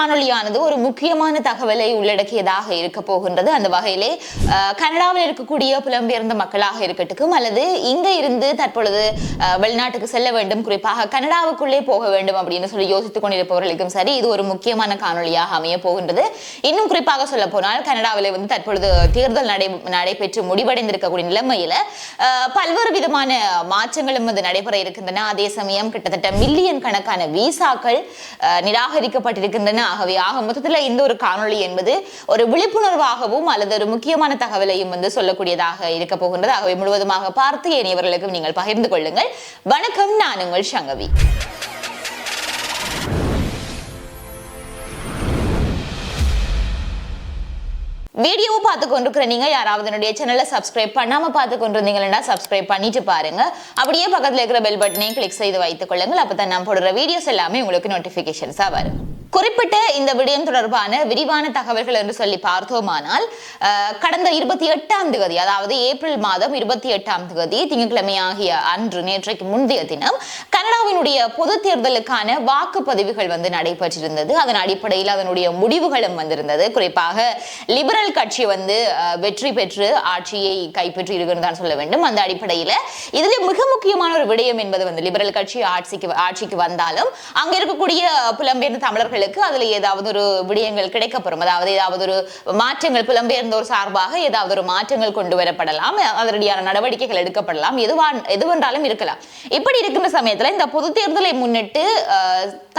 காணொலியானது ஒரு முக்கியமான தகவலை உள்ளடக்கியதாக இருக்க போகின்றது. அந்த வகையிலே கனடாவில் இருக்கக்கூடிய புலம்பெயர்ந்த மக்களாக இருக்கட்டும் அல்லது இங்க இருந்து தற்பொழுது வெளிநாட்டுக்கு செல்ல வேண்டும். குறிப்பாக கனடாவுக்குள்ளே போக வேண்டும் அப்படின்னு சொல்லி யோசித்துக் கொண்டிருப்பவர்களுக்கும் சரி இது ஒரு முக்கியமான காணொளியாக அமைய போகின்றது. இன்னும் குறிப்பாக சொல்ல போனால் கனடாவில் வந்து தற்பொழுது தேர்தல் நடை நடைபெற்று முடிவடைந்திருக்கக்கூடிய நிலைமையில பல்வேறு விதமான மாற்றங்களும் வந்து நடைபெற இருக்கின்றன. அதே சமயம் கிட்டத்தட்ட மில்லியன் கணக்கான விசாக்கள் நிராகரிக்கப்பட்டிருக்கின்றன. ஆகவே ஆக மொத்தத்தில் இந்த ஒரு காணொளி என்பது ஒரு விழிப்புணர்வாகவும் அல்லது ஒரு முக்கியமான தகவலையும் வந்து சொல்லக்கூடியதாக இருக்க போகின்றது. ஆகவே முழுவதுமாக பார்த்து ஏனையவர்களுக்கும் நீங்கள் பகிர்ந்து கொள்ளுங்கள். வணக்கம் நான் உங்கள் சங்கவி. வீடியோவை பார்த்து கொண்டிருக்கிற நீங்க யாராவது என்னுடைய சேனலை சப்ஸ்கிரைப் பண்ணாம பார்த்து கொண்டிருந்தீங்கன்னா சப்ஸ்கிரைப் பண்ணிட்டு பாருங்க. அப்படியே பக்கத்துல இருக்கிற பெல் பட்டனையும் கிளிக் செய்து வைத்துக் கொள்ளுங்கள். அப்பதான் நான் போடுற வீடியோஸ் எல்லாமே உங்களுக்கு நோட்டிபிகேஷன்ஸா வரும். குறிப்பிட்ட இந்த விடயம் தொடர்பான விரிவான தகவல்கள் என்று சொல்லி பார்த்தோமானால் கடந்த இருபத்தி எட்டாம் தேதி அதாவது ஏப்ரல் மாதம் இருபத்தி எட்டாம் தேதி திங்கட்கிழமை ஆகிய அன்று நேற்றைக்கு முந்தைய தினம் கனடாவினுடைய பொது தேர்தலுக்கான வாக்குப்பதிவுகள் வந்து நடைபெற்றிருந்தது. அதன் அடிப்படையில் அதனுடைய முடிவுகளும் வந்திருந்தது. குறிப்பாக லிபரல் கட்சி வந்து வெற்றி பெற்று ஆட்சியை கைப்பற்றி இருக்குன்னு தான் சொல்ல வேண்டும். அந்த அடிப்படையில் இதுல மிக முக்கியமான ஒரு விடயம் என்பது வந்து லிபரல் கட்சி ஆட்சிக்கு ஆட்சிக்கு வந்தாலும் அங்க இருக்கக்கூடிய புலம்பெயர்ந்த தமிழர்களுக்கு அதுல ஏதாவது ஒரு விடயங்கள் கிடைக்கப்பெறும். அதாவது ஏதாவது ஒரு மாற்றங்கள் புலம்பெயர்ந்தோர் சார்பாக ஏதாவது ஒரு மாற்றங்கள் கொண்டு வரப்படலாம். அதனடியான நடவடிக்கைகள் எடுக்கப்படலாம். எதுவா எதுவென்றாலும் இருக்கலாம். இப்படி இருக்கின்ற சமயத்துல இந்த பொது தேர்தலை முன்னிட்டு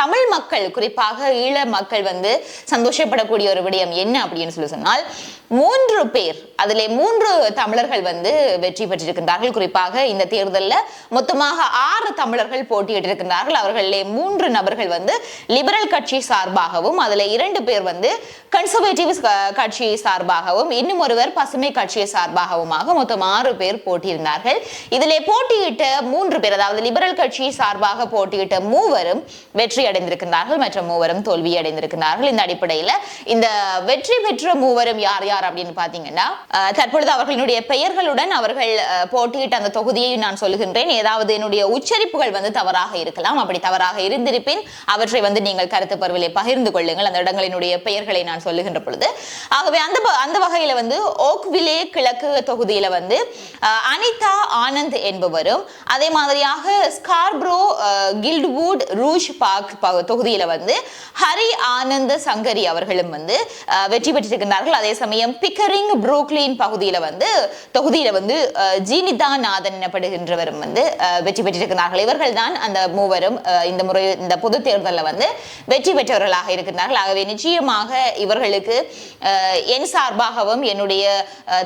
தமிழ் மக்கள் குறிப்பாக ஈழ மக்கள் வந்து சந்தோஷப்படக்கூடிய ஒரு விடயம் என்ன அப்படின்னு சொல்லி சொன்னால் மூன்று பேர் அதிலே மூன்று தமிழர்கள் வந்து வெற்றி பெற்றிருக்கின்றார்கள். குறிப்பாக இந்த தேர்தலில் மொத்தமாக ஆறு தமிழர்கள் போட்டியிட்டிருக்கின்றார்கள். அவர்களிலே மூன்று நபர்கள் வந்து லிபரல் கட்சி சார்பாகவும் அதில் இரண்டு பேர் வந்து கன்சர்வேட்டிவ் கட்சி சார்பாகவும் இன்னும் ஒருவர் பசுமை கட்சி சார்பாகவுமாக மொத்தம் ஆறு பேர் போட்டியிருந்தார்கள். இதிலே போட்டியிட்ட மூன்று பேர் அதாவது லிபரல் கட்சி சார்பாக போட்டியிட்ட மூவரும் வெற்றி அடைந்திருக்கிறார்கள் மற்ற மூவரும் தோல்வி அடைந்திருக்கிறார்கள் இந்த அடிப்படையில் இந்த வெற்றி பெற்ற மூவரும் யார் யார் அப்படின்னு பார்த்தீங்கன்னா தற்பொழுது அவர்களுடைய பெயர்களுடன் அவர்கள் போட்டியிட்ட அந்த தொகுதியை நான் சொல்லுகின்றேன். ஏதாவது என்னுடைய உச்சரிப்புகள் வந்து தவறாக இருக்கலாம். அப்படி தவறாக இருந்திருப்பின் அவற்றை வந்து நீங்கள் கருத்து பருவில் பகிர்ந்து கொள்ளுங்கள். அந்த இடங்களினுடைய பெயர்களை நான் சொல்லுகின்ற பொழுது. ஆகவே அந்த அந்த வகையில வந்து ஓக்விலே கிழக்கு தொகுதியில வந்து அனிதா ஆனந்த் என்பவரும் அதே மாதிரியாக ஸ்கார்ப்ரோ கில்ட்வுட் ரூஷ் பார்க் தொகுதியில வந்து ஹரி ஆனந்த் சங்கரி அவர்களும் வந்து வெற்றி பெற்றிருக்கிறார்கள் அதே சமயம் பிக்கரிங் புரூக்லின் பகுதியில வந்து தொகுதியில வந்து ஜீனிதா நாதன் எனப்படுகின்றவரும் வந்து வெற்றி பெற்றிருக்கிறார்கள் இவர்கள் தான் அந்த மூவரும் இந்த முறை இந்த பொது தேர்தலில் வந்து வெற்றி பெற்றவர்களாக இருக்கின்றார்கள். ஆகவே நிச்சயமாக இவர்களுக்கு என் சார்பாகவும் என்னுடைய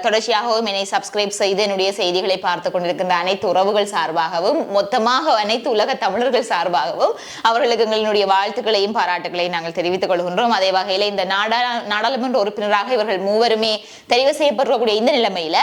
தொடர்ச்சியாகவும் என்னை சப்ஸ்கிரைப் செய்து என்னுடைய செய்திகளை பார்த்து கொண்டிருக்கின்ற அனைத்து உறவுகள் சார்பாகவும் மொத்தமாக அனைத்து உலக தமிழர்கள் சார்பாகவும் அவர்களுக்கு எங்களுடைய வாழ்த்துக்களையும் பாராட்டுகளையும் நாங்கள் தெரிவித்துக் கொள்கின்றோம். அதே வகையில் இந்த நாடா நாடாளுமன்ற உறுப்பினராக இவர்கள் மூவருமே தெரிவு செய்யப்படக்கூடிய இந்த நிலைமையில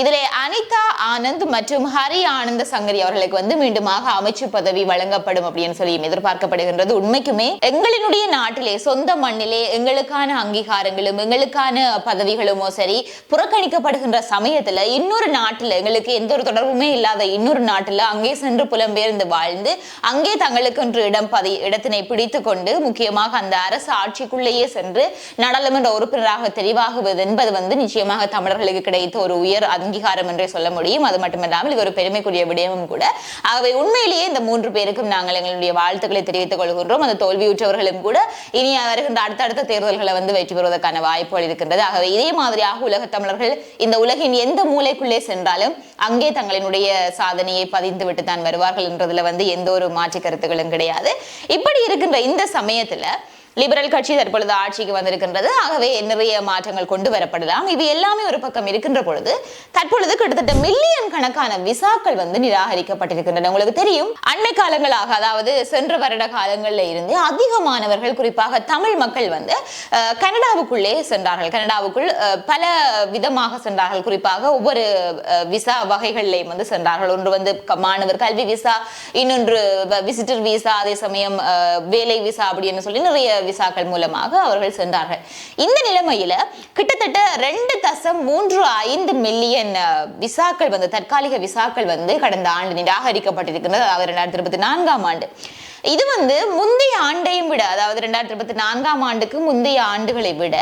இதிலே அனிதா ஆனந்த் மற்றும் ஹரி ஆனந்த சங்கரி அவர்களுக்கு வந்து மீண்டுமாக அமைச்சு பதவி வழங்கப்படும் அப்படின்னு சொல்லி எதிர்பார்க்கப்படுகின்றது. உண்மைக்குமே எங்களினுடைய நாட்டிலே சொந்த மண்ணிலே எங்களுக்கான அங்கீகாரங்களும் எங்களுக்கான பதவிகளுமோ சரி புறக்கணிக்கப்படுகின்ற சமயத்துல இன்னொரு நாட்டுல எங்களுக்கு எந்த ஒரு தொடர்புமே இல்லாத இன்னொரு நாட்டுல அங்கே சென்று புலம்பெயர்ந்து வாழ்ந்து அங்கே தங்களுக்கென்று இடம் பதி இடத்தினை பிடித்து கொண்டு முக்கியமாக அந்த அரசு ஆட்சிக்குள்ளேயே சென்று நாடாளுமன்ற உறுப்பினராக தெரிவாகுவது என்பது வந்து நிச்சயமாக தமிழர்களுக்கு கிடைத்த ஒரு உயர் அங்கீகாரம் என்றே சொல்ல முடியும். அது மட்டுமல்லாமல் இது ஒரு பெருமைக்குரிய விடயமும் கூட. ஆகவே உண்மையிலேயே இந்த மூன்று பேருக்கும் நாங்கள் எங்களுடைய வாழ்த்துக்களை தெரிவித்துக் கொள்கின்றோம். அந்த தோல்வியுற்றவர்களும் கூட இனி வருகின்ற அடுத்தடுத்த தேர்தல்களை வந்து வெற்றி பெறுவதற்கான வாய்ப்புகள் இருக்கின்றது. ஆகவே இதே மாதிரியாக உலக தமிழர்கள் இந்த உலகின் எந்த மூலைக்குள்ளே சென்றாலும் அங்கே தங்களினுடைய சாதனையை பதிந்து விட்டு தான் வருவார்கள் என்றதுல வந்து எந்த ஒரு மாற்று கருத்துகளும் கிடையாது. இப்படி இருக்கின்ற இந்த சமயத்துல லிபரல் கட்சி தற்பொழுது ஆட்சிக்கு வந்திருக்கின்றது. ஆகவே நிறைய மாற்றங்கள் கொண்டு வரப்படலாம். இது எல்லாமே ஒரு பக்கம் இருக்கின்ற பொழுது தற்பொழுது கிட்டத்தட்ட மில்லியன் கணக்கான விசாக்கள் வந்து நிராகரிக்கப்பட்டிருக்கின்றன. உங்களுக்கு தெரியும் அண்மை காலங்களாக அதாவது சென்ற வருட காலங்களில் இருந்து அதிகமானவர்கள் குறிப்பாக தமிழ் மக்கள் வந்து கனடாவுக்குள்ளே சென்றார்கள். கனடாவுக்குள் பல விதமாக சென்றார்கள். குறிப்பாக ஒவ்வொரு அஹ், விசா வகைகளிலையும் வந்து சென்றார்கள். ஒன்று வந்து மாணவர் கல்வி விசா இன்னொன்று விசிட்டர் விசா அதே சமயம் வேலை விசா அப்படின்னு சொல்லி நிறைய விசாக்கள் மூலமாக அவர்கள் சென்றார்கள். இந்த நிலைமையில கிட்டத்தட்ட ரெண்டு தசம் மூன்று ஐந்து மில்லியன் விசாக்கள் வந்து தற்காலிக விசாக்கள் வந்து கடந்த ஆண்டு நிராகரிக்கப்பட்டிருக்கிறது அவர் ரெண்டாயிரத்தி இருபத்தி நான்காம் ஆண்டு. இது வந்து முந்தைய ஆண்டையும் விட அதாவது ரெண்டாயிரத்தி இருபத்தி நான்காம் ஆண்டுக்கு முந்தைய ஆண்டுகளை விட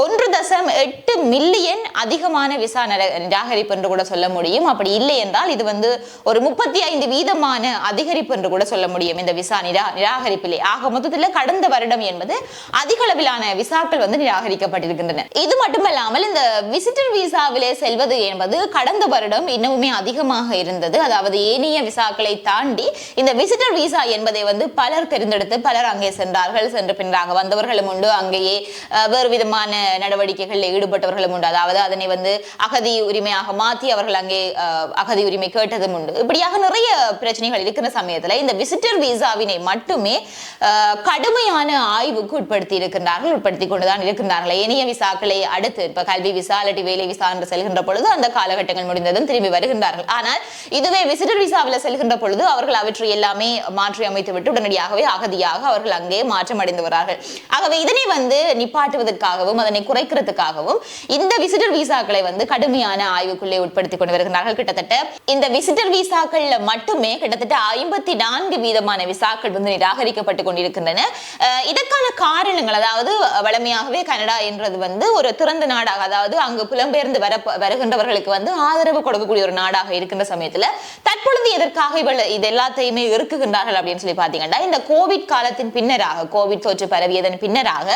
ஒன்று தசம் எட்டு மில்லியன் அதிகமான விசா நிராகரிப்பு என்று கூட சொல்ல முடியும். அப்படி இல்லை என்றால் இது வந்து ஒரு முப்பத்தி ஐந்து வீதமான அதிகரிப்பு என்று கூட சொல்ல முடியும். இந்த விசா நிரா நிராகரிப்பிலே. ஆக மொத்தத்தில் கடந்த வருடம் என்பது அதிக அளவிலான விசாக்கள் வந்து நிராகரிக்கப்பட்டிருக்கின்றன. இது மட்டுமல்லாமல் இந்த விசிட்டர் விசாவிலே செல்வது என்பது கடந்த வருடம் இன்னமுமே அதிகமாக இருந்தது. அதாவது ஏனைய விசாக்களை தாண்டி இந்த விசிட்டர் விசா என்பதை வந்து பலர் தெரிந்தெடுத்து பலர் அங்கே சென்றார்கள். சென்று பின்றாக வந்தவர்களும் உண்டு. அங்கேயே வேறு விதமான நடவடிக்கைகளில் ஈடுபட்டவர்களும் உண்டு. அதாவது அதனை வந்து அகதி உரிமையாக மாற்றி அவர்கள் அங்கே அகதி உரிமை கேட்டதும் உண்டு. இப்படியாக நிறைய பிரச்சனைகள் இருக்கிற சமயத்தில் இந்த விசிட்டர் விசாவினை மட்டுமே கடுமையான ஆய்வுக்கு உட்படுத்தி இருக்கின்றார்கள் உட்படுத்தி கொண்டுதான் இருக்கின்றார்கள். ஏனைய விசாக்களை அடுத்து இப்ப கல்வி விசா அல்லது வேலை விசா என்று செல்கின்ற பொழுது அந்த காலகட்டங்கள் முடிந்ததும் திரும்பி வருகின்றார்கள். ஆனால் இதுவே விசிட்டர் விசாவில் செல்கின்ற பொழுது அவர்கள் அவற்றை எல்லாமே மாற்றி அமைத்து விட்டு உடனடியாகவே அகதியாக அவர்கள் அங்கே மாற்றம் அடைந்து வரார்கள் ஆகவே இதனை வந்து நிப்பாட்டுவதற்காகவும் அதனை குறைக்கிறதுக்காகவும் இந்த விசிட்டர் விசாக்களை வந்து கடுமையான ஆய்வுக்குள்ளே உட்படுத்தி கொண்டு வருகிறார்கள். கிட்டத்தட்ட இந்த விசிட்டர் விசாக்கள்ல மட்டுமே கிட்டத்தட்ட ஐம்பத்தி நான்கு வீதமான விசாக்கள் வந்து நிராகரிக்கப்பட்டு கொண்டிருக்கின்றன. இதற்கான காரணங்கள் அதாவது வளமையாகவே கனடா என்றது வந்து ஒரு திறந்த நாடாக அதாவது அங்கு புலம்பெயர்ந்து வர வருகின்றவர்களுக்கு வந்து ஆதரவு கொடுக்கக்கூடிய ஒரு நாடாக இருக்கின்ற சமயத்துல தற்பொழுது எதற்காக இவள் இது எல்லாத்தையுமே இருக்குகின்றார்கள் அப்படின்னு சொல்லி பார்த்தீங்கன்னா இந்த கோவிட் காலத்தின் பின்னராக கோவிட் தொற்று பரவியதன் பின்னராக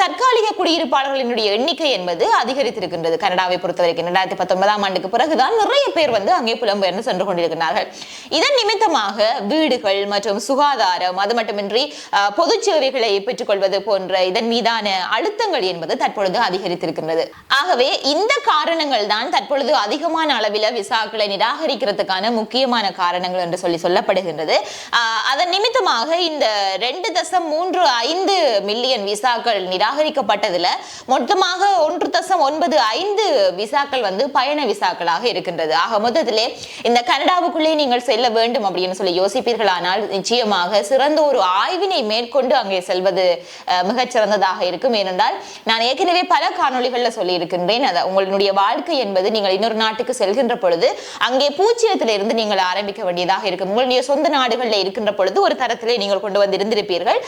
தற்காலிக குடியிருப்பாளர்களினுடைய எண்ணிக்கை என்பது அதிகரித்திருக்கின்றது. கனடாவை பொறுத்தவரைக்கும் இரண்டாயிரத்தி பத்தொன்பதாம் ஆண்டுக்கு பிறகுதான் நிறைய பேர் வந்து அங்கே புலம்பெயர்ந்து சென்று கொண்டிருக்கிறார்கள் இதன் நிமித்தமாக வீடுகள் மற்றும் சுகாதாரம் அது மட்டுமின்றி பொது சேவைகளை பெற்றுக்கொள்வது போன்ற இதன் மீதான அழுத்தங்கள் என்பது தற்பொழுது அதிகரித்திருக்கின்றது. ஆகவே இந்த காரணங்கள் தான் தற்பொழுது அதிகமான அளவில் விசாக்களை நிராகரிக்கிறதுக்கான முக்கியமான காரணங்கள் என்று சொல்லி சொல்லப்படுகின்றது. அதன் நிமித்தமாக இந்த ரெண்டு தசம் மூன்று ஐந்து மில்லியன் விசாக்கள் நிராகரிக்கப்பட்டதுல மொத்தமாக ஒன்று தசம் ஒன்பது ஐந்து விசாக்கள் வந்து பயண விசாக்களாக இருக்கின்றது. ஆக மொத்தத்திலே இந்த கனடாவுக்குள்ளே நீங்கள் செல்ல வேண்டும் அப்படின்னு சொல்லி யோசிப்பீர்களானால் நிச்சயமாக சிறந்த ஒரு ஆய்வினை மேற்கொண்டு அங்கே செல்வது மிகச்சிறந்ததாக இருக்கும். ஏனென்றால் நான் ஏற்கனவே பல காணொலிகளில் சொல்லியிருக்கின்றேன். அதை உங்களுடைய வாழ்க்கை என்பது நீங்கள் இன்னொரு நாட்டுக்கு செல்கின்ற பொழுது அங்கே பூச்சியத்திலிருந்து நீங்கள் ஆரம்பிக்க வேண்டியதாக இருக்கும். உங்களுடைய சொந்த நாடுகளில் இருக்கின்ற பொழுது பொழுது ஒரு தரத்திலே நீங்கள் கொண்டு வந்து இருந்திருப்பீர்கள்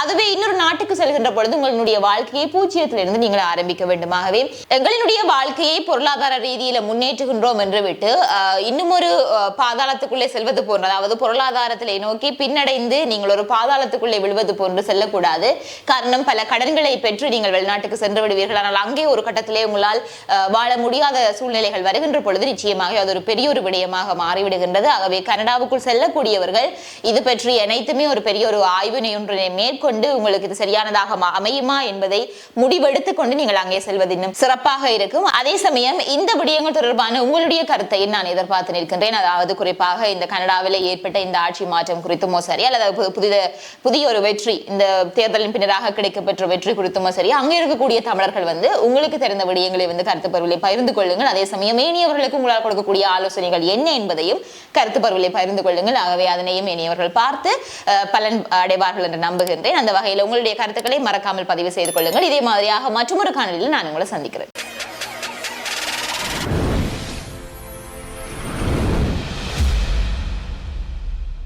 அதுவே இன்னொரு நாட்டுக்கு செல்கின்ற பொழுது உங்களுடைய வாழ்க்கையை பூஜ்ஜியத்திலிருந்து நீங்கள் ஆரம்பிக்க வேண்டுமாகவே எங்களினுடைய வாழ்க்கையை பொருளாதார ரீதியில முன்னேற்றுகின்றோம் என்று விட்டு இன்னும் ஒரு பாதாளத்துக்குள்ளே செல்வது போன்ற அதாவது பொருளாதாரத்திலே நோக்கி பின்னடைந்து நீங்கள் ஒரு பாதாளத்துக்குள்ளே விழுவது போன்று செல்லக்கூடாது. காரணம் பல கடன்களை பெற்று நீங்கள் வெளிநாட்டுக்கு சென்று விடுவீர்கள். ஆனால் அங்கே ஒரு கட்டத்திலே உங்களால் வாழ முடியாத சூழ்நிலைகள் வருகின்ற பொழுது நிச்சயமாக அது ஒரு பெரிய ஒரு விடயமாக மாறிவிடுகின்றது. ஆகவே கனடாவுக்குள் செல்லக்கூடியவர்கள் இது பற்றி அனைத்துமே ஒரு பெரிய ஒரு ஆய்வினை ஒன்றினை மேற்கொண்டு உங்களுக்கு இது சரியானதாக அமையுமா என்பதை முடிவெடுத்து கொண்டு நீங்கள் அங்கே செல்வது இன்னும் சிறப்பாக இருக்கும். அதே சமயம் இந்த விடயங்கள் தொடர்பான உங்களுடைய கருத்தை நான் எதிர்பார்த்து நிற்கின்றேன். அதாவது குறிப்பாக இந்த கனடாவில் ஏற்பட்ட இந்த ஆட்சி மாற்றம் குறித்துமோ சரி அல்லது பு- புதித புதிய ஒரு வெற்றி இந்த தேர்தலின் பின்னராக கிடைக்கப்பெற்ற வெற்றி குறித்துமோ சரி அங்கே இருக்கக்கூடிய தமிழர்கள் வந்து உங்களுக்கு தெரிந்த விடயங்களை வந்து கருத்து பருவலை பகிர்ந்து கொள்ளுங்கள். அதே சமயம் ஏனியவர்களுக்கு உங்களால் கொடுக்கக்கூடிய ஆலோசனைகள் என்ன என்பதையும் கருத்து பருவலை பகிர்ந்து கொள்ளுங்கள். ஆகவே அதனையும் ஏனியவர்கள் பார்த்து பார்த்து பலன் அடைவார்கள் என்று நம்புகின்றேன். அந்த வகையில் உங்களுடைய கருத்துக்களை மறக்காமல் பதிவு செய்து கொள்ளுங்கள். இதே மாதிரியாக மற்றொரு காணொலியில் நான் உங்களை சந்திக்கிறேன்.